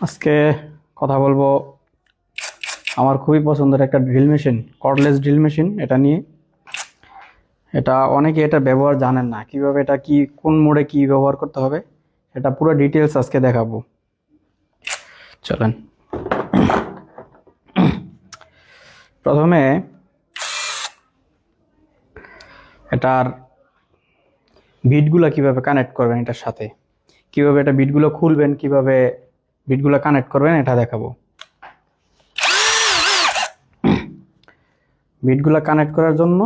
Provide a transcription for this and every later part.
আজকে কথা বলব আমার খুবই পছন্দের একটা drill machine cordless drill machine এটা নিয়ে। এটা অনেকে এটা ব্যবহার জানেন না, কীভাবে এটা কি, কোন মোডে কি ব্যবহার করতে হবে এটা পুরো ডিটেলস আজকে দেখাবো। চলেন। প্রথমে এটার বিটগুলো কীভাবে কানেক্ট করবেন এটার সাথে? কীভাবে এটা বিটগুলো খুলবেন, কীভাবে বিটগুলো কানেক্ট করবেন, এটা দেখাবো। বিটগুলো কানেক্ট করার জন্য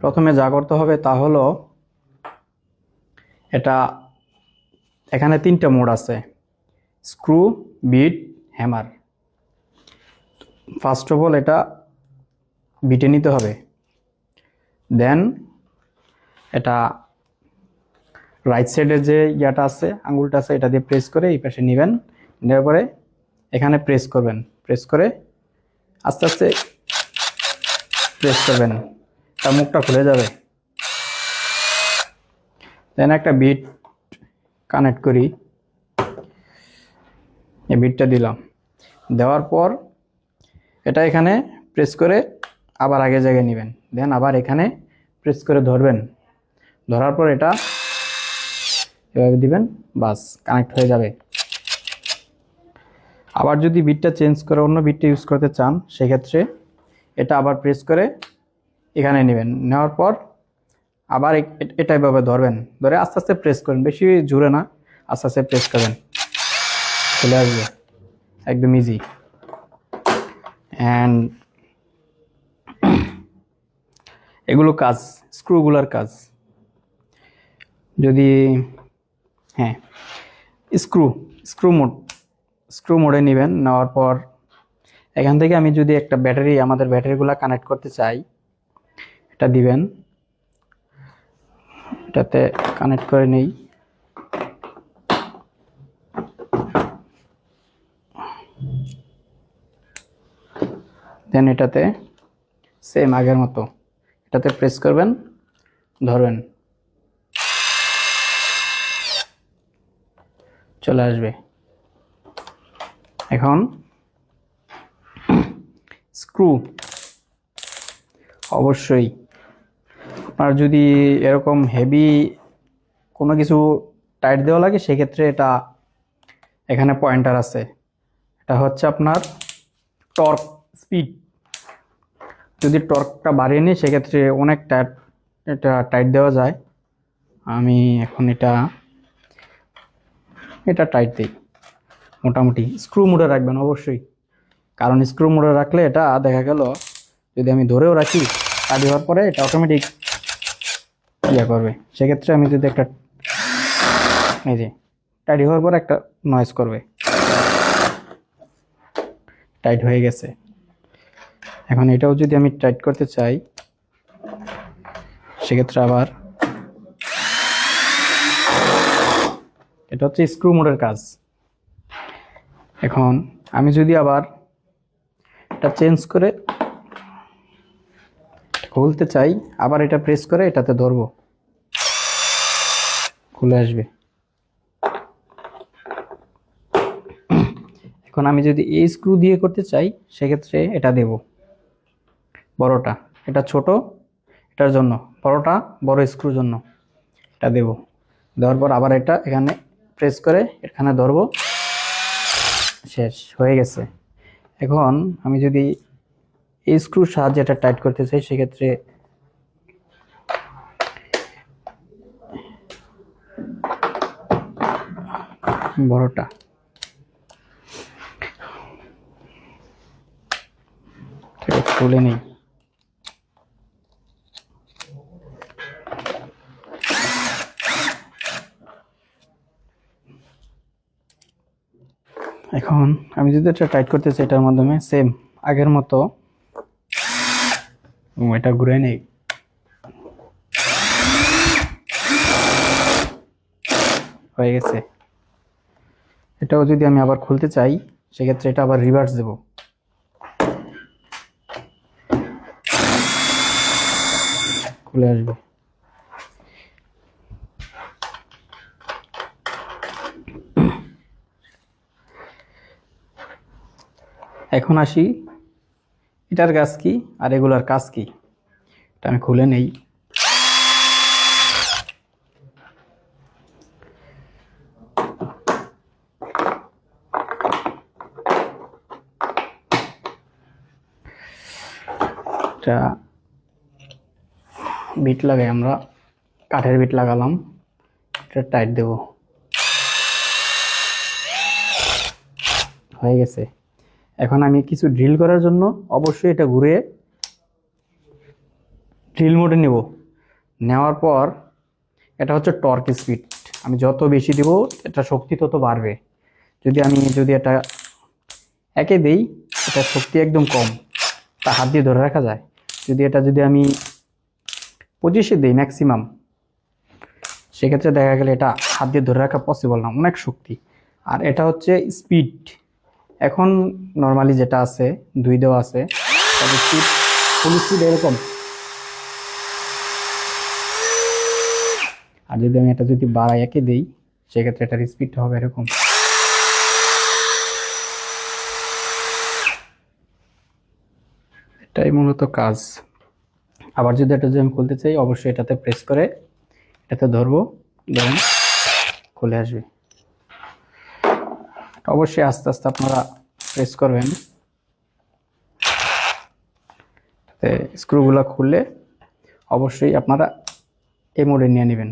প্রথমে যা করতে হবে তা হলো এটা এখানে তিনটা মোড আছে। Screw, bit, hammer. First of all এটা বিটে নিতে হবে। দেন এটা রাইট সাইডের যে ইয়াটা আছে আঙুলটা আছে, এটা দিয়ে প্রেস করে এই পাশে নেবেন। নেওয়ার পরে এখানে প্রেস করবেন। প্রেস করে আস্তে আস্তে প্রেস করবেন। তার মুখটা খুলে যাবে। দেন একটা বিট কানেক্ট করি। এই বিটটা দিলাম। দেওয়ার পর এটা এখানে প্রেস করে আবার আগে জায়গায় নেবেন। দেন আবার এখানে প্রেস করে ধরবেন। ধরার পর এটা এভাবে দিবেন, বাস কানেক্ট হয়ে যাবে। আবার যদি বিটটা চেঞ্জ করে অন্য বিটটা ইউজ করতে চান, সেক্ষেত্রে এটা আবার প্রেস করে এখানে নেবেন। নেওয়ার পর আবার এটা এভাবে ধরবেন। ধরে আস্তে আস্তে প্রেস করেন, বেশি জোরে না, আস্তে আস্তে প্রেস করবেন। চলে আসবে। একদম ইজি অ্যান্ড এগুলো কাজ স্ক্রুগুলোর কাজ। যদি হ্যাঁ স্ক্রু স্ক্রু মোড। স্ক্রু মোডে নেবেন, নেওয়ার পর এখান থেকে আমি যদি একটা ব্যাটারি, আমাদের ব্যাটারিগুলো কানেক্ট করতে চাই, এটা দিবেন। এটাতে কানেক্ট করে নেই। দেন এটাতে সেম আগের মতো, এটাতে প্রেস করবেন ধরবেন চলে আসবে। এখন স্ক্রু অবশ্যই। আপনার যদি এরকম হেভি কোনো কিছু টাইট দেওয়া লাগে, সেক্ষেত্রে এটা এখানে পয়েন্টার আছে। এটা হচ্ছে আপনার টর্ক স্পিড যদি টর্কটা বাড়িয়ে নিই, সেক্ষেত্রে অনেক টাইট এটা টাইট দেওয়া যায়। আমি এখন এটা এটা টাইট দিই। মোটামুটি স্ক্রু মোডে রাখবেন অবশ্যই। কারণ স্ক্রু মোডে রাখলে এটা দেখা গেল, যদি আমি ধরেও রাখি কাজ হওয়ার পরে এটা অটোমেটিক ইয়ে করবে। সেক্ষেত্রে আমি যদি একটা এই যে টাইট হওয়ার পরে একটা নয়েজ করবে। টাইট হয়ে গেছে। এখন এটাও যদি আমি টাইট করতে চাই, সেক্ষেত্রে আবার এটা হচ্ছে স্ক্রু মোডের কাজ। এখন আমি যদি আবার এটা চেঞ্জ করে খুলতে চাই, আবার এটা প্রেস করে এটাতে ধরবো। খুলে আসবে। এখন আমি যদি এই স্ক্রু দিয়ে করতে চাই, সেক্ষেত্রে এটা দেব। বড়টা, এটা ছোট, এটার জন্য। বড়টা, বড় স্ক্রুর জন্য। এটা দেব। দেওয়ার পর আবার এটা এখানে প্রেস করে এখানে ধরবো। শেষ হয়ে গেছে। এখন আমি যদি এই সাহায্যে এটা টাইট করতে চাই, সেক্ষেত্রে বড়টা। তুলে নেই। এখন আমি যদি এটা টাইট করতে চাই, এটার মাধ্যমে সেম আগের মতো। এটা ঘুরে নেই। হয়ে গেছে। এটাও যদি আমি আবার খুলতে চাই, সেক্ষেত্রে এটা আবার রিভার্স দেব। খুলে আসবে। এখন আসি। এটার কাজ কি আর এগুলার কাজ কি? এটা আমি খুলে নেই। এটা বিট লাগাই আমরা। কাঠের বিট লাগালাম। এটা টাইট দেব। হয়ে গেছে। এখন আমি কিছু ড্রিল করার জন্য অবশ্যই এটা ঘুরে ড্রিল মোডে নেব। নেওয়ার পর এটা হচ্ছে টর্ক স্পিড আমি যত বেশি দেব, এটা শক্তি তত বাড়বে। যদি আমি, যদি এটা একে দেই, এটা শক্তি একদম কম। তা হাত দিয়ে ধরে রাখা যায়। যদি এটা, যদি আমি পঁচিশে দিই ম্যাক্সিমাম সেক্ষেত্রে দেখা গেলে এটা হাত দিয়ে ধরে রাখা পসিবল না। অনেক শক্তি। আর এটা হচ্ছে স্পিড এখন নর্মালি যেটা আছে দুই দেওয়া আছে এরকম। আর যদি আমি এটা যদি বাড়াই একে দিই, সেক্ষেত্রে এটার স্পিডটা হবে এরকম। এটাই মূলত কাজ। আবার যদি এটা যদি আমি খুলতে চাই, অবশ্যই এটাতে প্রেস করে, এটাতে ধরবো ধরেন খুলে আসবে। অবশ্যই আস্তে আস্তে আপনারা প্রেস করবেন। স্ক্রুগুলো খুললে অবশ্যই আপনারা এই নিয়ে নেবেন।